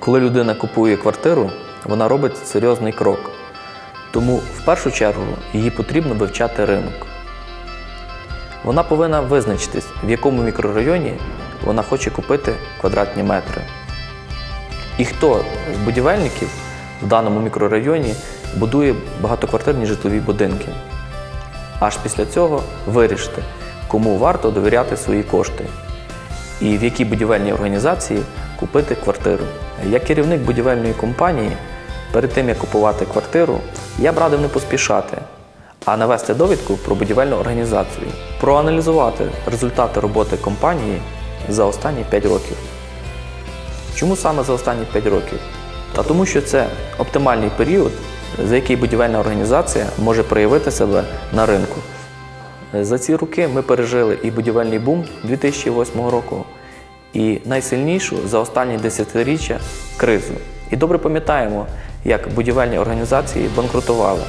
Коли людина купує квартиру, вона робить серйозний крок. Тому в першу чергу їй потрібно вивчати ринок. Вона повинна визначитись, в якому мікрорайоні вона хоче купити квадратні метри. І хто з будівельників в даному мікрорайоні будує багатоквартирні житлові будинки. Аж після цього вирішити, кому варто довіряти свої кошти і в якій будівельній організації купити квартиру. Як керівник будівельної компанії, перед тим як купувати квартиру, я б радив не поспішати, а навести довідку про будівельну організацію, проаналізувати результати роботи компанії за останні 5 років. Чому саме за останні 5 років? Та тому, що це оптимальний період, за який будівельна організація може проявити себе на ринку. За ці роки ми пережили і будівельний бум 2008 року, і найсильнішу за останні десятиріччя кризу. І добре пам'ятаємо, як будівельні організації банкрутували.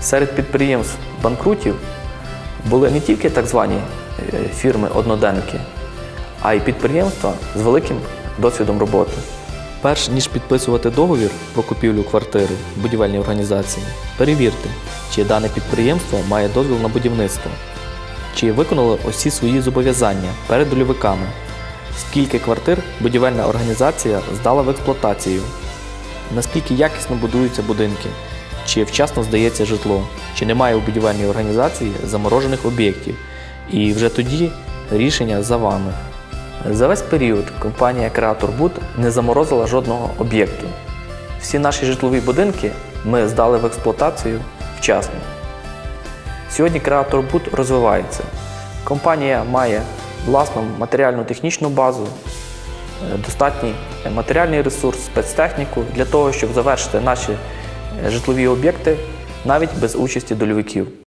Серед підприємств банкрутів були не тільки так звані е, фірми-одноденки, а й підприємства з великим досвідом роботи. Перш ніж підписувати договір про купівлю квартири в будівельній організації, перевірте, чи дане підприємство має дозвіл на будівництво, чи виконало усі свої зобов'язання перед дольовиками, скільки квартир будівельна організація здала в експлуатацію, наскільки якісно будуються будинки, чи вчасно здається житло, чи немає у будівельній організації заморожених об'єктів. І вже тоді рішення за вами. За весь період компанія Креатор Буд не заморозила жодного об'єкту. Всі наші житлові будинки ми здали в експлуатацію вчасно. Сьогодні Креатор Буд розвивається. Компанія має власну матеріально-технічну базу, е, достатній матеріальний ресурс, спецтехніку для того, щоб завершити наші е, житлові об'єкти навіть без участі дольовиків.